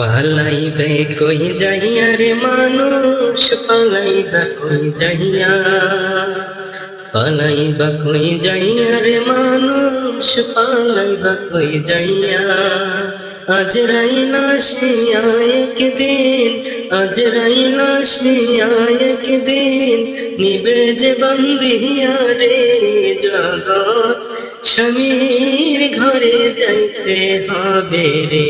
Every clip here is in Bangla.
পালাইবে কই যাইয়া রে মানুষ, পালাইবা কই যাইয়া? পালাইবা কই যাইয়া রে মানুষ, পালাইবা কই যাইয়া? আজ রাইলা শিয়া একদিন, আজ রাইলা শিয়া একদিন, নিবে যে বন্দিয়া রে জগৎ, স্বামীর যাইতে হবে রে।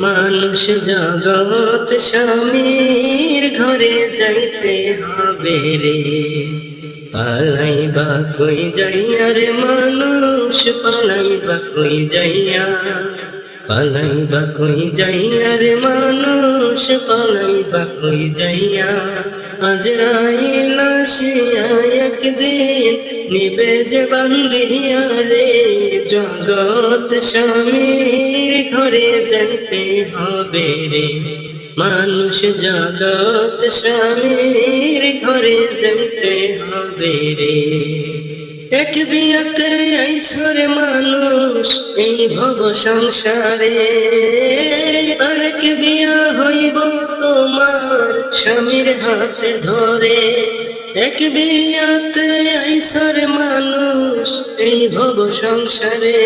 মানুষ জগৎ স্বামীর ঘরে যাইতে হবে রে। পালাইবা কই যাইয়া রে মানুষ, পালাইবা কই যাইয়া। পালাইবা কই যাইয়া রে মানুষ, পালাইবা কই যাইয়া। আজ রাইলা শিয়া একদিন নিবে যে জগৎ স্বামীর ঘরে যাইতে হবে রে। মানুষ জগৎ স্বামীর ঘরে যাইতে হবে রে। এক বিয়াতে আইসর মানুষ, এই ভব সংসারে। আরেক বিয়া হইব তোমার স্বামীর হাতে ধরে। এক বিয়াতে আইসর মানুষ, এই ভব সংসারে।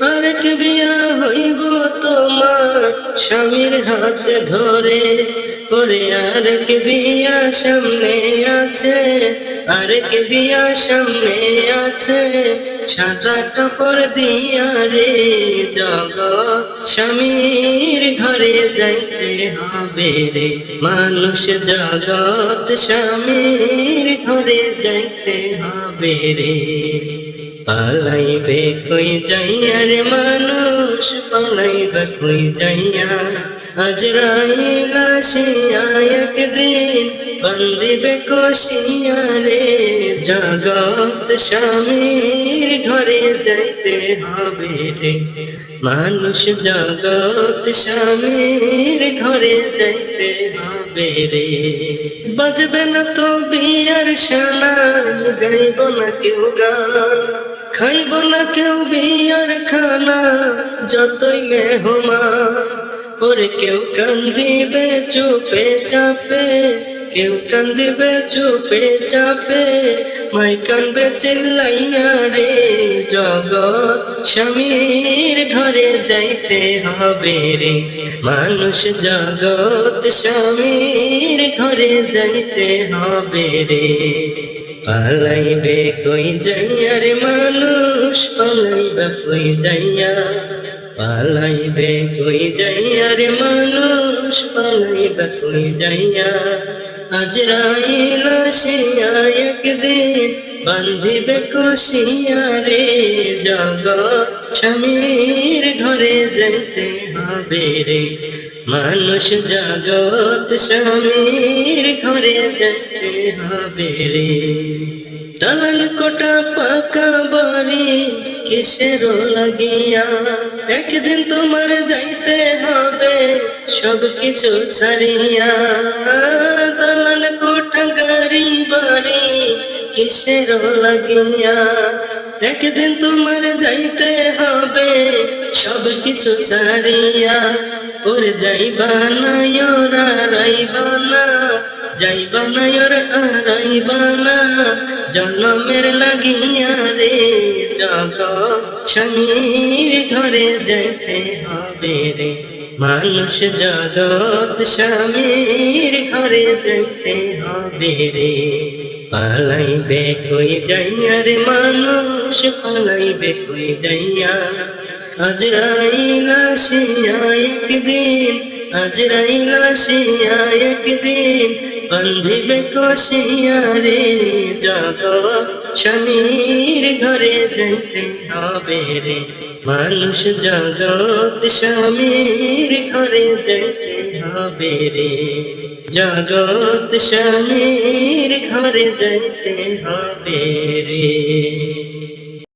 আর আরেক বিয়া হইব তোমার স্বামীর হাতে ধরে। ওরে আরেক বিয়া সামনে আছে আর আরেক বিয়া সামনে আছে। সাদা কাপড় দিয়া রে জগৎ স্বামীর ঘরে যাইতে হবে রে। মানুষ জগৎ স্বামীর ঘরে যাইতে হবে রে। পালাইবে কই যাইয়া রে মানুষ, পালাইবে কই যাইয়া? আজ রাইলা শিয়া একদিন বন্দিবে কষিয়া রে জগৎ স্বামীর ঘরে যাইতে হবে রে। মানুষ জগৎ স্বামীর ঘরে যাইতে হবে রে। বাজবে না তো বিয়ার শানা, গাইব না কেউ গান। খাইব না কেউ বিয়ার খানা, যতই মেহমান ওরে কেউ কান্দিবে চুপে চাপে কেউ কান্দিবে চুপে চাপে মাই কানবে চিল্লাইয়া রে জগৎ স্বামীর ঘরে যাইতে হবে রে মানুষ জগৎ স্বামীর ঘরে যাইতে হবে রে পালাইবে কই যাইয়া রে মানুষ পালাইবে কই যাইয়া পালাইবে কই যাইয়া রে মানুষ পালাইবে কই যাইয়া? আজ রাইলা শিয়া একদিন বান্ধিবে কষিয়া রে জগৎ স্বামীর ঘরে যাইতে হবে রে। মানুষ জগৎ স্বামীর ঘরে যাইতে হবে রে। তালাল কোটা পাকা বাড়ি কিসের লাগিয়া? একদিন তোমার যাইতে হবে, সব কিছু ছাড়িয়া। তালাল কোটা গাড়ি বাড়ি কিসের লাগিয়া? একদিন তোমার যাইতে হবে, সব কিছু ছাড়িয়া। ওর যাইবা না, ওরা রাইবা যাইবা না, ওর আরাইবা না। জন্মের লাগিয়া রে, জগ স্বামীর ঘরে যাইতে হবে রে। মানুষ জগৎ স্বামীর ঘরে যাইতে হবে রে। পালাইবে কই যাইয়া রে মানুষ, পালাইবে কই যাইয়া? আজ রাইলা শিয়া একদিন, আজ রাইলা শিয়া একদিন বন্ধিবে কষিয়া রে জগ স্বামীর ঘরে যাইতে হবে রে। মানুষ জগৎ স্বামীর ঘরে যাইতে হবে রে। জগৎ স্বামীর ঘরে যাইতে হবে রে।